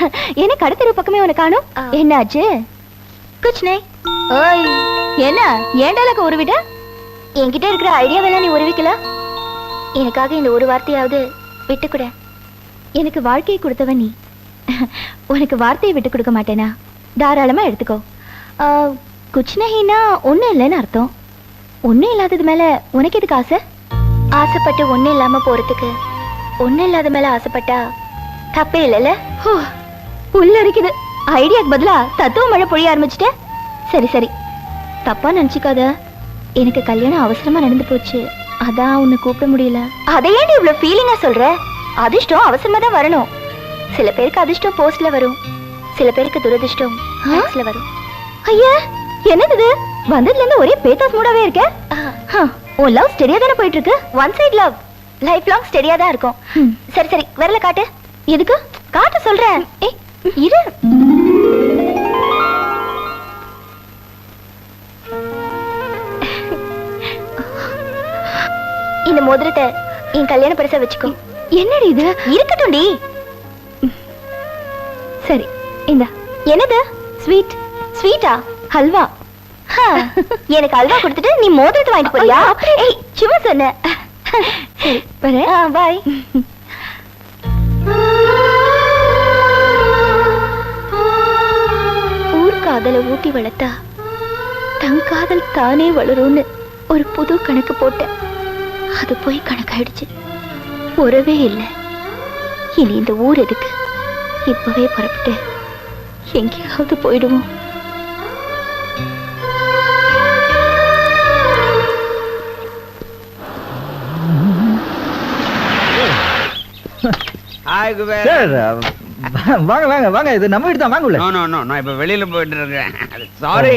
என்ன கடத்தெரு பக்கமே உனக்கு காணும்? என்னாச்சு? குச் நை ஓய். என்ன? ஏண்டாலக்க உருவிட என்கிட்ட இருக்கிற ஐடியாவெல்லாம் நீ உருவிக்கல? எனக்காக இந்த ஒரு வார்த்தையாவது விட்டு கூட எனக்கு வாழ்க்கையை கொடுத்தவன் நீ. உனக்கு வார்த்தையை விட்டு கொடுக்க மாட்டேனா? தாராளமா எடுத்துக்கோ. ஆ, குச் நஹினா ஒன்றும் இல்லைன்னு அர்த்தம். ஒன்றும் இல்லாதது மேல உனக்கு எதுக்கு ஆசை? ஆசைப்பட்டு ஒன்றும் இல்லாம போறதுக்கு. ஒன்றும் இல்லாத மேல ஆசைப்பட்டா தப்பே இல்லைல்ல? ஹோ, புல்ல இருக்குது ஐடியாக்கு பதிலா தத்துவ மழை பொழிய ஆரம்பிச்சிட்ட? சரி சரி. தப்பா நினைச்சுக்காத. எனக்கு கல்யாணம் அவசரமா நடந்து போச்சு. அதான் உன்னை கூப்பிட முடியல. அதையே நீ இவ்வளவு ஃபீலிங்கா சொல்ற? அதிர்ஷ்டம் அவசரமா தான் வரணும். சில பேருக்கு அதிர்ஷ்டம் போஸ்ட்ல வரும். சில பேருக்கு துரதிர்ஷ்டம் faxல வரும். ஐயா என்னது இது? வந்ததுல இருந்து ஒரே பேத்தாஸ் மூடாவே இருக்க? உன் லவ் ஸ்டெடியா தானே போயிட்டு இருக்கு one side love life long ஸ்டெடியா தான் இருக்கும். சரி சரி விரல காட்டு. எதுக்கு? காட்ட சொல்றேன். ஏய் இரு. இந்த மோதிரத்தை என் கல்யாண பரிசா வச்சுக்கோ. என்னடி இது? இருக்கட்டும்டி சரி இந்த. என்னது? ஸ்வீட். ஸ்வீட்டா? ஹல்வா எனக்கு அல்வா கொடுத்துட்டு நீ மோதிரத்தை வாங்கிட்டு போறியா? ஏய் சும்மா சொன்ன. பாய். காதலை ஊட்டி வளர்த்தா தன் காதல் தானே வளரும்னு ஒரு புது கணக்கு போட்டேன். அது போய் கணக்காயிடுச்சு. உறவே இல்லை. இனி இந்த ஊர் எதுக்கு? இப்பவே புறப்பட்டு எங்கேயாவது போயிடுவோம். சார் வாங்க வாங்க வாங்க. இது நம்ம வீடு தான். வாங்க உள்ள. நோ நோ நோ நான் இப்ப வெளியில போயிட்டு இருக்கேன். சாரி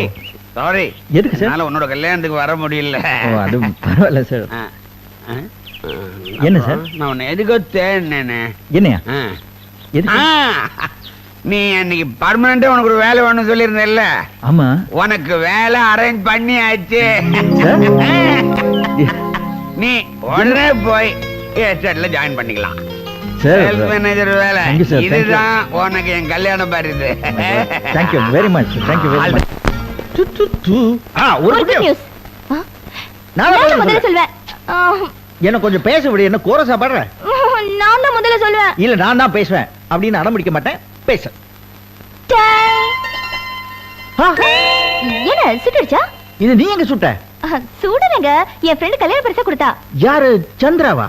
சாரி எதுக்கு சார்? உன்னோட கல்யாணத்துக்கு வர முடியல. அது பரவாயில்ல சார். என்ன சார்? நான் உன்னை எதுக்கோ தேடினேனே. என்னையா. எதுக்கு? நீ அன்னைக்கு பர்மனண்டா உனக்கு ஒரு வேலை வேணும்னு சொல்லியிருந்தல்ல? ஆமா. உனக்கு வேலை அரேஞ்ச் பண்ணி ஆச்சு நீ உடனே போய் எஸ்டேட்ல ஜாயின் பண்ணிக்கலாம். சார் மேனேஜர் வேலை. இதுதான் உனக்கு என் கல்யாணம் பரிசு thank you very much thank you very much ஆ ஒரு ஒரு நிமிஷம். நியூஸ் நான் தான் முதல்ல. சொல்வேன். என்ன கொஞ்சம் பேச விடு என்ன கோரசா பாடுற நான் தான் முதல்ல சொல்லுவேன் இல்ல நான் தான் பேசுவேன். அப்படின்னு அடம்பிடிக்க மாட்டேன். பேச. என்ன சுட்டுடுச்சா இது நீ எங்க சுட்ட? சூடனங்க. என் ஃப்ரெண்ட் கல்யாண பரிசா கொடுத்தா. யாரு? சந்திராவா?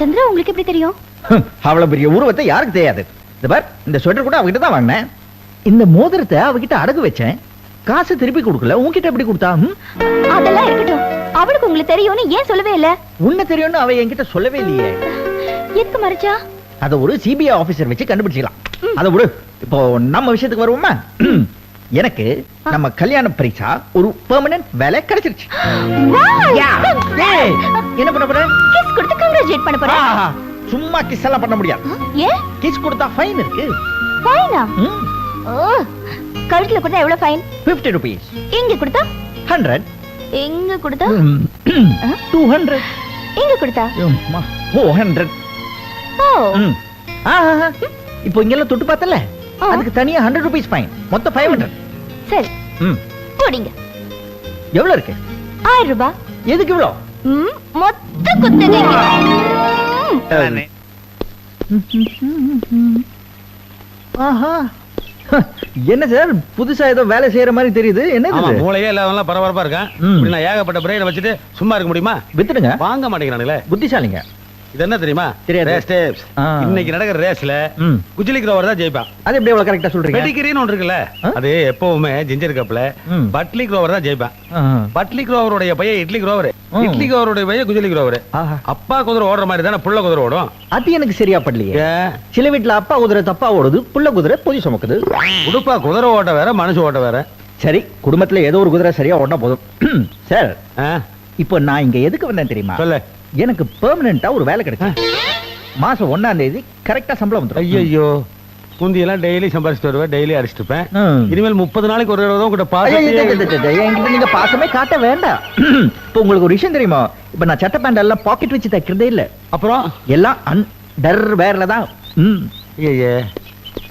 சந்திரா உங்களுக்கு எப்படி தெரியும்? அவ்வளவு பெரிய உருவத்தை யாருக்கு தெரியாது. இந்த பார் இந்த ஸ்வெட்டர் கூட அவகிட்ட தான் வாங்கினேன். இந்த மோதிரத்தை அவகிட்ட அடகு வச்சேன். காசு திருப்பி கொடுக்கல உன்கிட்ட எப்படி கொடுத்தா? அதெல்லாம் இருக்கட்டும். அவளுக்கு உங்களுக்கு தெரியும்னு ஏன் சொல்லவே இல்ல? உன்னை தெரியும்னு அவ என்கிட்ட சொல்லவே இல்லையே. எதுக்கு மறைச்சா? அத ஒரு சிபிஐ ஆபீசர் வச்சு கண்டுபிடிச்சிக்கலாம். அத விடு. இப்போ நம்ம விஷயத்துக்கு வருவோமா? எனக்கு நம்ம கல்யாண பரிசா ஒரு பெர்மனன்ட் வேலை கிடைச்சிருச்சு. என்ன பண்ண போற? கங்க்ராச்சுலேட் பண்ண போறேன். ஆஹா, சும்மா கிஸ் எல்லாம் பண்ண முடியாது. ஏன் கிஸ் கொடுத்தா ஃபைன் இருக்கு. ஃபைனா ஓ கழுத்துல கொடுத்தா எவ்வளவு ஃபைன் பிப்டி ருபீஸ் இங்க கொடுத்தா? ஹண்ட்ரட் எங்க கொடுத்தா? டூ ஹண்ட்ரட் இங்க கொடுத்தா? ஃபோர் ஹண்ட்ரட் ஓ. இப்போ இங்கெல்லாம் தொட்டு பார்த்தல? ஆ. அதுக்கு தனியா ஹண்ட்ரட் ருபீஸ் ஃபைன் மொத்தம் ஃபைவ் ஹண்ட்ரட் சரி. ம். போடிங்க. எவ்வளவு இருக்கு? ஆயிரம் ரூபாய். எதுக்கு இவ்வளோ மொத்த குத்துங்க ஆஹா என்ன சார் புதுசா ஏதோ வேலை செய்யற மாதிரி தெரியுது. என்ன மூளையே இல்லாதவன்லாம் பரபரப்பா இருக்கான் நான் ஏகப்பட்ட பிரெயினை வச்சுட்டு சும்மா இருக்க முடியுமா வித்துடுங்க வாங்க மாட்டேங்கிறானுங்களே புத்திசாலிங்க இது என்ன தெரியுமா தெரியாது. ரேஸ் டேப்ஸ் ஆ. இன்னைக்கு நடக்கிற ரேஸ்ல குஜிலி க்ரோவர் தான் ஜெயிப்பான் அது எப்படி எவ்வளவு கரெக்டா சொல்றீங்க பெடிகிரின்னு ஒன்று இருக்குல்ல? அது எப்பவுமே ஜிஞ்சர் கப்ல. பட்லி க்ரோவர் தான் ஜெயிப்பான். பட்லி க்ரோவருடைய பையன் இட்லி க்ரோவர். இட்லி க்ரோவருடைய பையன் குஜிலி க்ரோவர். அப்பா குதிரை ஓடுற மாதிரி தானே புள்ள குதிரை ஓடும் அது எனக்கு சரியா படலையே? சில வீட்டுல அப்பா குதிரை தப்பா ஓடுது புள்ள குதிரை பொதி சுமக்குது உடுப்பா குதிரை ஓட்ட வேற மனுஷ ஓட்ட வேற சரி குடும்பத்துல ஏதோ ஒரு குதிரை சரியா ஓடினா போதும் சார்? இப்போ நான் இங்க எதுக்கு வந்தேன் தெரியுமா சொல்லு எனக்கு பெர்மனண்டா ஒரு வேலை கிடைக்கும். மாசம் ஒண்ணாம் தேதி கரெக்டா சம்பளம் வந்துடும் ஐயோ முந்தியெல்லாம் டெய்லி சம்பாரிச்சுட்டு வருவேன் டெய்லி ம். இனிமேல் முப்பது நாளைக்கு ஒரு தடவை இது, இது, என்கிட்ட நீங்க பாசமே காட்ட வேண்டாம். இப்போ உங்களுக்கு ஒரு விஷயம் தெரியுமா? இப்ப நான் சட்டை பேண்ட் எல்லாம் பாக்கெட் வச்சு தைக்கிறதே இல்ல. அப்புறம்? எல்லாம் அண்டர் வேர்ல தான். ம். ஐயே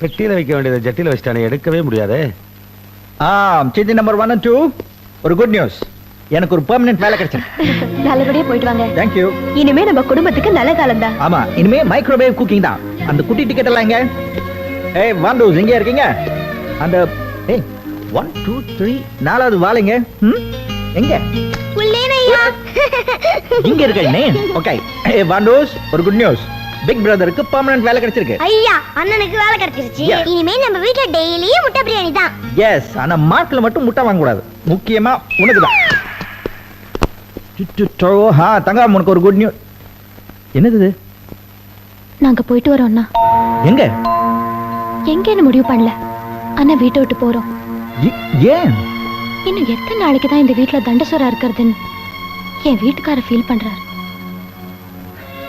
பெட்டியில வைக்க வேண்டியதை ஜட்டியில வச்சுட்டானே எடுக்கவே முடியாதே. ஆ சித்தி நம்பர் ஒன் அண்ட் டூ ஒரு குட் நியூஸ் எனக்கு ஒரு பெர்மனன்ட் வேலை கிடைச்சிருக்கு. நல்லபடியா போயிட்டு வாங்க. தேங்க்யூ இனிமே நம்ம குடும்பத்துக்கு நல்ல காலம் தான் ஆமா இனிமே மைக்ரோவேவ் குக்கிங் தான். அந்த குட்டி டிக்கெட் எல்லாம் எங்க? ஏய் வாண்டூஸ் எங்க இருக்கீங்க? அந்த ஏய் ஒன் டூ த்ரீ நாலாவது வாழைங்க ம்? எங்க? இங்க இருக்கீங்க ஓகே ஏய் வாண்டூஸ் ஒரு குட் நியூஸ் பிக் பிரதருக்கு பெர்மனன்ட் வேலை கிடைச்சிருக்கு. ஐயா அண்ணனுக்கு வேலை கிடைச்சிருச்சு. இனிமே நம்ம வீட்ல டெய்லியும் முட்டை பிரியாணி தான் எஸ் ஆனா மார்க்ல மட்டும் முட்டை வாங்க கூடாது முக்கியமா உனக்கு தான் ஹா தங்கம் உனக்கு ஒரு குட் நியூஸ் என்னது இது? நாங்க போயிட்டு வரோம்னா எங்க? எங்கன்னு முடிவு பண்ணல? ஆனா வீட்டை விட்டு போறோம். ஏன்? இன்னும் எத்தனை நாளைக்கு தான் இந்த வீட்ல தண்டசோரா இருக்கிறதுன்னு என் வீட்டுக்காரர் ஃபீல் பண்றாரு.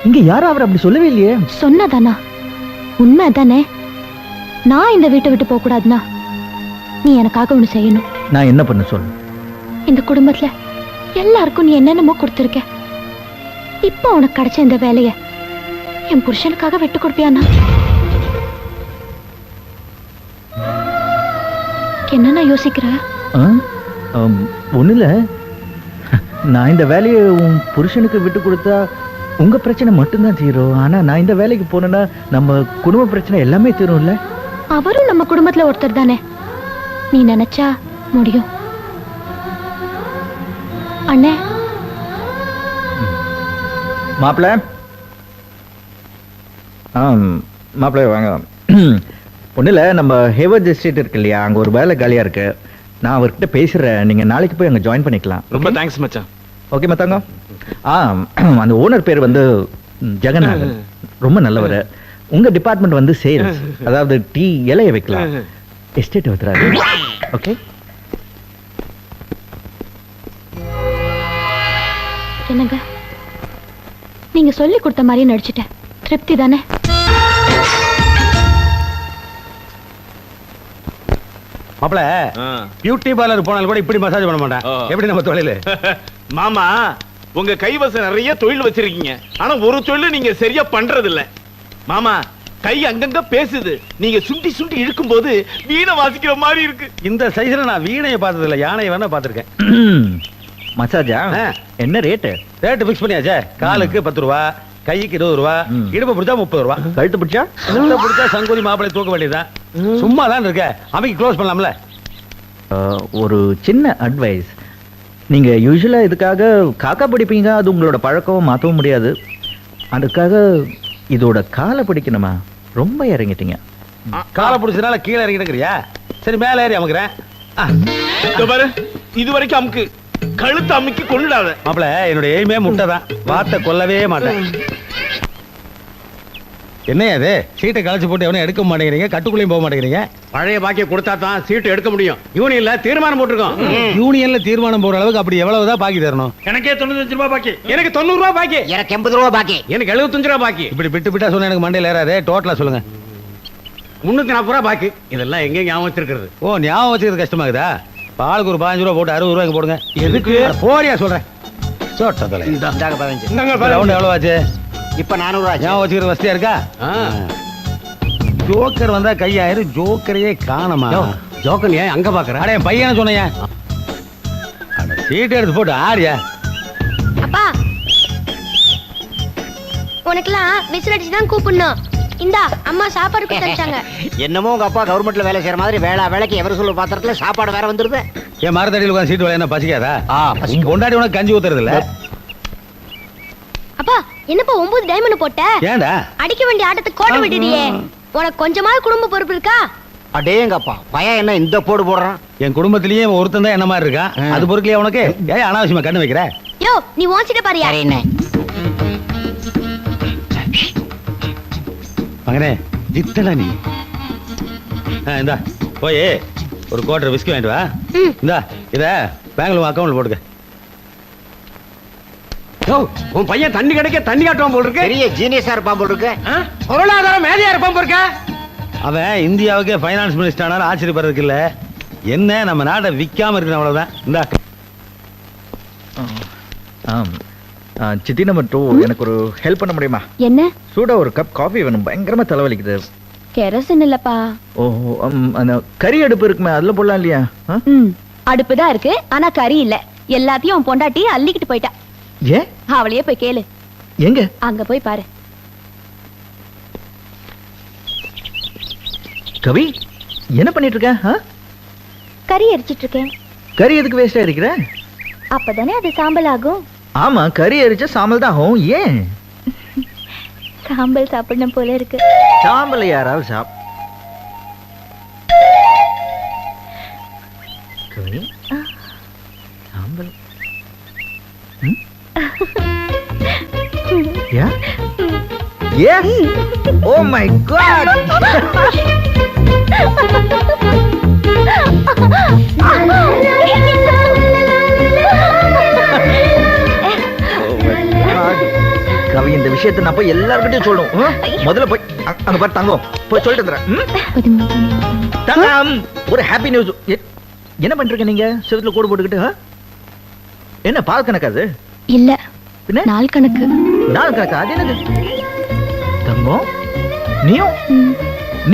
இங்க யாரும் அவர் அப்படி சொல்லவே இல்லையே. சொன்னதானா உண்மை தானே நான் இந்த வீட்டை விட்டு போக கூடாதுன்னா நீ எனக்காக ஒண்ணு செய்யணும். நான் என்ன பண்ண சொல்லு இந்த குடும்பத்துல எல்லாருக்கும் நீ என்னென்னமோ கொடுத்துருக்க. இப்போ உனக்கு கிடைச்ச இந்த வேலைய என் புருஷனுக்காக விட்டு கொடுப்பியானா என்ன நான் யோசிக்கிறேன் ஒன்றும் இல்லை நான் இந்த வேலையை உன் புருஷனுக்கு விட்டு கொடுத்தா உங்க பிரச்சனை மட்டும்தான் தீரும். ஆனா நான் இந்த வேலைக்கு போனேன்னா நம்ம குடும்ப பிரச்சனை எல்லாமே தீரும்ல. அவரும் நம்ம குடும்பத்துல ஒருத்தர் தானே. நீ நினைச்சா முடியும். அண்ணே. மாப்பிள்ள? ஆ மாப்பிள்ள வாங்க. ஒன்றும் இல்லை நம்ம ஹேவர்ஜ் எஸ்டேட் இருக்கு இல்லையா? அங்கே ஒரு வேலை காலியாக இருக்கு. நான் அவர்கிட்ட பேசுகிறேன் நீங்கள் நாளைக்கு போய் அங்கே ஜாயின் பண்ணிக்கலாம். ரொம்ப தேங்க்ஸ் மச்சான். ஓகே மத்தாங்க ஆ அந்த ஓனர் பேர் வந்து ஜெகநாதன். ரொம்ப நல்லவர். உங்க டிபார்ட்மெண்ட் வந்து சேல்ஸ் அதாவது டீ இலைய வைக்கலாம். எஸ்டேட் வைக்கிறாரு ஓகே என்னங்க நீங்க சொல்லி கொடுத்த மாதிரியே நடிச்சிட்டேன். திருப்தி தானே? மாப்பிள பியூட்டி பார்லர் போனாலும் கூட இப்படி மசாஜ் பண்ண மாட்டேன். எப்படி நம்ம தொழில்? மாமா உங்க கைவசம் நிறைய தொழில் வச்சிருக்கீங்க. ஆனா ஒரு தொழில் நீங்க சரியா பண்றது இல்ல மாமா கை அங்கங்க பேசுது. நீங்க சுண்டி சுண்டி இழுக்கும் போது வீணை வாசிக்கிற மாதிரி இருக்கு. இந்த சைஸ்ல நான் வீணையை பார்த்தது இல்ல யானையை வேணா பார்த்திருக்கேன். மசாஜா. என்ன ரேட்டு ரேட்டு ஃபிக்ஸ் பண்ணியாச்சே? காலுக்கு பத்து ரூபா கைக்கு இருபது ரூபா. இடுப்பு பிடிச்சா முப்பது ரூபா. கழுத்து பிடிச்சா? கழுத்தை பிடிச்சா சங்கூதி மாப்பிளை தூக்க வேண்டியதுதான். சும்மா தான் இருக்க. அமைக்கு க்ளோஸ் பண்ணலாம்ல. ஒரு சின்ன அட்வைஸ் நீங்க யூஸ்வலா இதுக்காக காக்கா பிடிப்பீங்க அது உங்களோட பழக்கம் மாற்றவும் முடியாது. அதுக்காக இதோட காலை பிடிக்கணுமா? ரொம்ப இறங்கிட்டீங்க. காலை பிடிச்சதுனால கீழே இறங்கிட்டுக்கிறியா? சரி மேலே ஏறி அமுக்குறேன். ஆ, இதோ பாரு இது வரைக்கும் அமுக்கு. கழுத்து அமுக்கி கொண்டுடாத மாப்பிள என்னோட எய்மே முட்டை தான் வார்த்தை கொல்லவே மாட்டேன். என்னையா அது சீட்டை கழிச்சு போட்டு எவனும் எடுக்க மாட்டேங்கிறீங்க? கட்டுக்குள்ளேயும் போக மாட்டேங்கிறீங்க? பழைய பாக்கிய கொடுத்தா தான் சீட்டு எடுக்க முடியும். யூனியன்ல தீர்மானம் போட்டிருக்கோம். யூனியன்ல தீர்மானம் போற அளவுக்கு அப்படி எவ்வளவுதான் பாக்கி தரணும்? எனக்கே தொண்ணூத்தஞ்சு ரூபாய் பாக்கி. எனக்கு தொண்ணூறு ரூபாய் பாக்கி. எனக்கு எண்பது ரூபா பாக்கி. எனக்கு எழுபத்தஞ்சு ரூபாய் பாக்கி. இப்படி பிட்டு பிட்டா சொன்னா எனக்கு மண்டையில ஏறாதே. டோட்டலா சொல்லுங்க. முன்னூத்தி நாற்பது ரூபாய் பாக்கி. இதெல்லாம் எங்க ஞாபகம் வச்சிருக்கிறது? ஓ ஞாபகம் வச்சுக்கிறது கஷ்டமாகுதா? பாலுக்கு ஒரு பதினஞ்சு ரூபா போட்டு அறுபது ரூபாய்க்கு போடுங்க. எதுக்கு? போறியா சொல்றேன். சோட்டதலை இந்தாங்க பதினஞ்சு. ரவுண்ட் எவ்வளவு ஆச்சு இப்ப நானூறு ரூபா ஞாபகம் வச்சுக்கிறது வசதியா இருக்கா? ஆ. ஜோக்கர் வந்தா கையாயிரு ஜோக்கரையே காணமா. யோ, ஜோக்கன் ஏன் அங்க பாக்குற? அட என் பையனை சொன்னேன் சீட்டு எடுத்து போட்டு ஆடியா அப்பா உனக்கெல்லாம் விசில் அடிச்சு தான் கூப்பிடணும். இந்தா அம்மா சாப்பாடு கொடுத்து அனுப்பிச்சாங்க. என்னமோ உங்க அப்பா கவர்மெண்ட்ல வேலை செய்யற மாதிரி வேளா வேலைக்கு எவர் சொல்ல பாத்திரத்துல சாப்பாடு வேற வந்துருது. என் மரத்தடியில் உட்காந்து சீட்டு வேலை என்ன பசிக்காதா பொண்டாடி உனக்கு கஞ்சி ஊத்துறது இல்ல அப்பா என்னப்பா ஒன்பது டைமண்ட் போட்ட? ஏன்டா? அடிக்க வேண்டிய ஆட்டத்துக்கு கோட்டை விட்டுடியே உனக்கு கொஞ்சமாவது குடும்ப பொறுப்பு இருக்கா? அடேங்கப்பா பையன் என்ன இந்த போடு போடுறான்? என் குடும்பத்திலேயே ஒருத்தன் தான் என்ன மாதிரி இருக்கான்? ஆ. அது பொறுக்கலையா உனக்கு? ஏன் அனாவசியமா கண்ணு வைக்கிற? யோ நீ வாங்கிட்ட பாரியா சரிண்ணே மகனே ஜித்தடா நீ. இந்தா போய் ஒரு குவார்டர் விஸ்கி வாங்கிட்டு வா. இந்தா இத பேங்க்ல அக்கௌண்ட்ல போட்டுக்க. உன் பையன் தண்ணி கிடைக்க தண்ணி காட்டுவான் போல் இருக்கு பெரிய ஜீனியஸா இருப்பான் போல் இருக்கு ஆ? பொருளாதார மேதையா இருப்பான் போல் இருக்க அவன் இந்தியாவுக்கே ஃபைனான்ஸ் மினிஸ்டர் ஆனாலும் ஆச்சரியப்படுறதுக்கு இல்ல. என்ன நம்ம நாட்டை விக்காம இருக்கணும் அவ்வளவுதான். இந்தா. சித்தி நம்பர் டூ எனக்கு ஒரு ஹெல்ப் பண்ண முடியுமா? என்ன? சூடா ஒரு கப் காஃபி வேணும். பயங்கரமா தலைவலிக்குது. கெரசின் இல்லப்பா. ஓ அந்த கறி அடுப்பு இருக்குமே அதுல போடலாம் இல்லையா? அடுப்பு தான் இருக்கு ஆனா கறி இல்ல. எல்லாத்தையும் உன் பொண்டாட்டி அள்ளிக்கிட்டு போயிட்டா. ஏன் அவளையே போய் கேளு. எங்க? அங்க போய் பாரு. கவி என்ன பண்ணிட்டு இருக்க? கறி எரிச்சிட்டு இருக்கேன் கறி எதுக்கு வேஸ்டா இருக்கிற? அப்பதானே அது சாம்பல் ஆகும். ஆமா கறி எரிச்சா சாம்பல் தான் ஆகும் ஏன் சாம்பல் சாப்பிடணும் போல இருக்கு சாம்பல் யாராவது சாப் சாம்பல்? Yeah? Yes? Oh my god! விஷயத்தை நான் போய் எல்லார்கிட்டயும் சொல்லணும்? முதல்ல போய் அங்க பாரு தங்கம். போய் சொல்லிட்டு? தங்கம் ஒரு ஹாப்பி நியூஸ் என்ன பண்றீங்க நீங்க? செவுத்துல கோடு போட்டுக்கிட்டு? என்ன பால் கணக்கு அது? இல்ல. நாள் கணக்கு. நாள் கணக்கா? அது என்னது? தங்கம் நீயும்?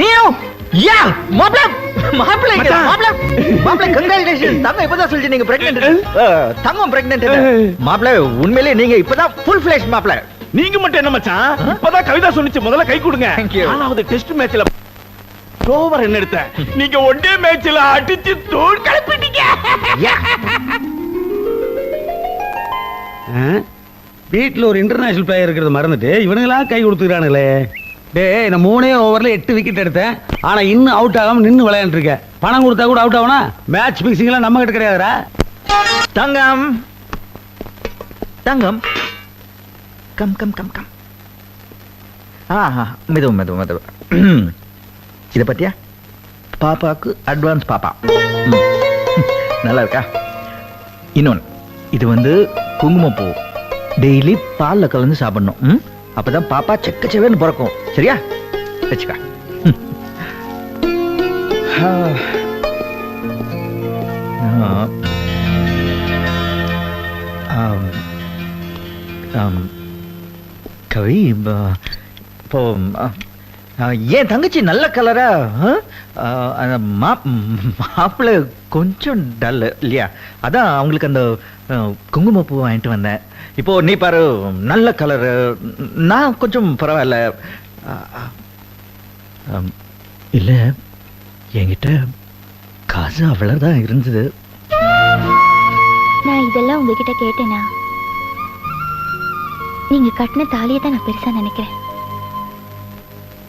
நீயும்? யா மாப்ள மாப்ள இங்க மாப்ள மாப்ள கங்க்ராச்சுலேஷன் தங்கம் இப்பதான் சொல்லிச்சு நீங்க பிரெக்னன்ட் தங்கம் பிரெக்னன்ட் மாப்ள உண்மையிலேயே நீங்க இப்பதான் ஃபுல் ஃபிளஷ் மாப்ள நீங்க மட்டும் என்ன மச்சான்? இப்பதான் கவிதா சொன்னிச்சு முதல்ல கை கொடுங்க. நாலாவது டெஸ்ட் மேட்ச்ல ஓவர் என்ன எடுத்த நீங்க ஒன் டே மேட்ச்ல அடிச்சு தூள் கிளப்பிட்டீங்க வீட்டில் ஒரு இன்டர்நேஷனல் பிளேயர் இருக்கிறத மறந்துட்டு இவனுங்களா கை கொடுத்துக்கிறானுங்களே. டேய் நான் மூணே ஓவர்ல எட்டு விக்கெட் எடுத்தேன். ஆனா இன்னும் அவுட் ஆகாம நின்னு விளையாண்டு இருக்கேன். பணம் கொடுத்தா கூட அவுட் ஆகனா மேட்ச் பிக்சிங் எல்லாம் நம்ம கிட்ட கிடையாதுடா. தங்கம். தங்கம். கம் கம் கம் கம் ஆஹா மெதுவும் மெதுவும் மெதுவும் இதை பத்தியா? பாப்பாக்கு அட்வான்ஸ் பாப்பா. நல்லா இருக்கா? இன்னொன்று இது வந்து குங்குமப்பூ. டெய்லி பாலில் கலந்து சாப்பிடணும். ம்? அப்போ தான் பாப்பா செக்க செக்கச்சவேன்னு பிறக்கும். சரியா? வச்சுக்கா. கவி uh, இப்போ uh, என் தங்கச்சி நல்ல கலரா ஆ? Uh, அந்த மா- மாப்பிள்ளை கொஞ்சம் டல் இல்லையா? அதான் அவங்களுக்கு அந்த குங்குமப்பூ வாங்கிட்டு வந்தேன். இப்போ நீ பாரு நல்ல கலரு நான் கொஞ்சம் பரவாயில்ல. Um, இல்லை என்கிட்ட காசு அவ்வளோதான் இருந்தது. நான் இதெல்லாம் உங்ககிட்ட கேட்டேனா? நீங்க கட்டின தாலியை தான் நான் பெருசா நினைக்கிறேன்.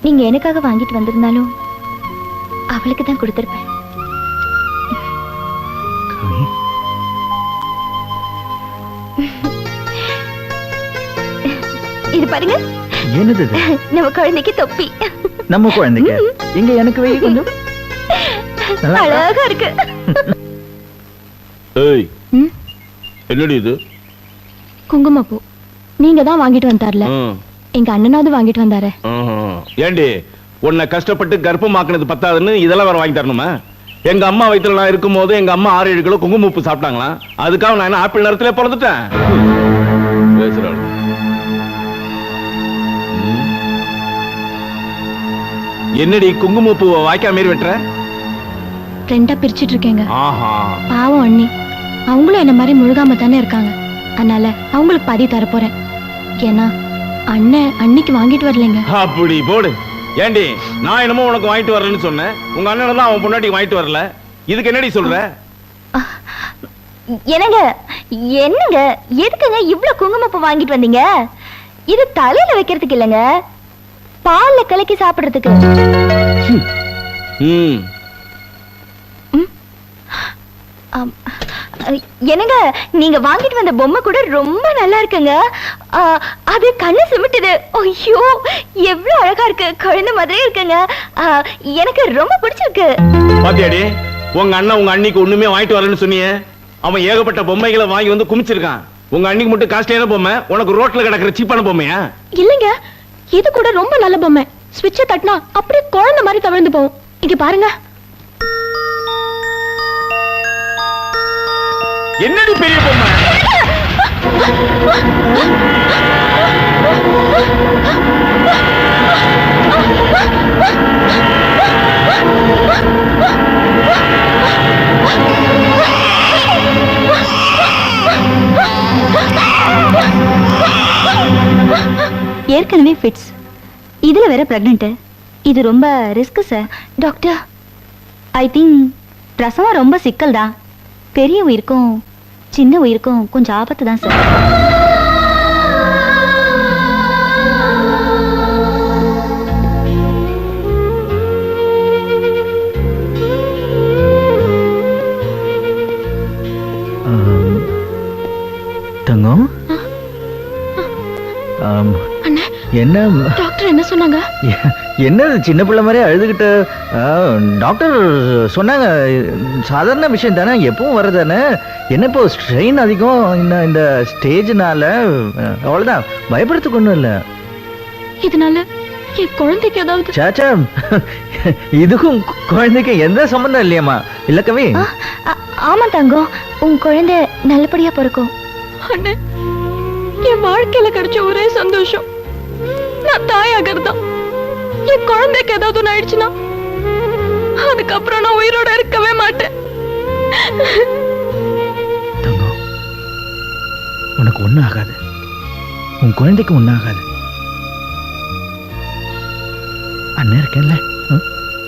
நீங்க எனக்காக வாங்கிட்டு வந்திருந்தாலும் அவளுக்கு தான் கொடுத்திருப்பேன். இது பாருங்க. என்னது இது? நம்ம குழந்தைக்கு தொப்பி. நம்ம குழந்தைக்கு? எங்க எனக்கு வெயி கொஞ்சம்? அழகா இருக்கு. ஏய்? என்னடி இது? குங்குமப்பூ. நீங்க தான் வாங்கிட்டு வந்தார்ல. எங்க அண்ணனாவது வாங்கிட்டு வந்தாரு. ஏண்டி உன்னை கஷ்டப்பட்டு கர்ப்பமாக்குனது பத்தாதுன்னு இதெல்லாம் வேற வாங்கி தரணுமா? எங்க அம்மா வயித்துல நான் இருக்கும் போது எங்க அம்மா ஆறு ஏழு கிலோ குங்குமப்பு சாப்பிட்டாங்களா அதுக்காக நான் என்ன ஆப்பிள் நேரத்துல பிறந்துட்டேன். என்னடி குங்குமப்பூவை வாய்க்கா மாரி வெட்டுற? ரெண்டா பிரிச்சிட்டு இருக்கேங்க. ஆஹா. பாவம் அண்ணி. அவங்களும் என்ன மாதிரி முழுகாம தானே இருக்காங்க. அதனால அவங்களுக்கு பாதி தரப்போறேன். ஏன்னா அண்ணன் அன்னைக்கு வாங்கிட்டு வரலைங்க. அப்படி போடு. ஏண்டி நான் என்னமோ உனக்கு வாங்கிட்டு வரேன்னு சொன்னேன். உங்க அண்ணனை தான் அவன் பொண்டாட்டி வாங்கிட்டு வரல. இதுக்கு என்னடி சொல்ற? என்னங்க என்னங்க எதுக்குங்க இவ்ளோ குங்குமப்பூ வாங்கிட்டு வந்தீங்க? இது தலையில வைக்கிறதுக்கு இல்லைங்க. பால்ல கலக்கி சாப்பிடுறதுக்கு. ம். என்னங்க நீங்க வாங்கிட்டு வந்த பொம்மை கூட ரொம்ப நல்லா இருக்குங்க. அது கண்ணு சிமிட்டுது. ஐயோ எவ்வளவு அழகா இருக்கு. குழந்தை மாதிரியே இருக்குங்க. எனக்கு ரொம்ப பிடிச்சிருக்கு. பாத்தியாடி உங்க அண்ணன் உங்க அண்ணிக்கு ஒண்ணுமே வாங்கிட்டு வரலன்னு சொன்னியே. அவன் ஏகப்பட்ட பொம்மைகளை வாங்கி வந்து குமிச்சிருக்கான். உங்க அண்ணிக்கு மட்டும் காஸ்ட்லியான பொம்மை உனக்கு ரோட்ல கிடக்குற சீப்பான பொம்மையா? இல்லைங்க இது கூட ரொம்ப நல்ல பொம்மை. ஸ்விட்சை தட்டினா அப்படியே குழந்தை மாதிரி தவிழ்ந்து போகும். இங்க பாருங்க. என்னடி பெரிய பொம்மை? ஏற்கனவே ஃபிட்ஸ் இதுல வேற பிரெக்னென்ட் இது ரொம்ப risk sir doctor I think பிரசவம் ரொம்ப சிக்கல் தான் பெரிய உயிருக்கும். சின்ன உயிருக்கும் கொஞ்சம் ஆபத்து தான் சார். தங்கம். என்ன? டாக்டர் என்ன சொன்னாங்க? என்னது சின்ன பிள்ளை மாதிரி அழுதுகிட்டு? டாக்டர் சொன்னாங்க சாதாரண விஷயம் தானே எப்பவும் வர்றதானே என்ன இப்போ ஸ்ட்ரெயின் அதிகம் இந்த இந்த ஸ்டேஜ்னால அவ்வளோதான் பயப்படுறதுக்கு ஒன்றும் இல்லை. இதனால என் குழந்தைக்கு ஏதாவது சாச்சா இதுக்கும் கு- குழந்தைக்கும் எந்த சம்மந்தம் இல்லையம்மா? இல்ல கவி? ஆமா தங்கம் உன் குழந்தை நல்லபடியா பிறக்கும். அண்ணே என் வாழ்க்கையில கிடைச்ச ஒரே சந்தோஷம். நான் தாயாகிறது? தான் என் குழந்தைக்கு ஏதாவது ஒண்ணு ஆயிடுச்சுன்னா அதுக்கப்புறம் நான் உயிரோட இருக்கவே மாட்டேன். தங்கம் உனக்கு ஒன்றும் ஆகாது. உன் குழந்தைக்கு ஒன்றும் ஆகாது. அண்ணன் இருக்கேன்ல.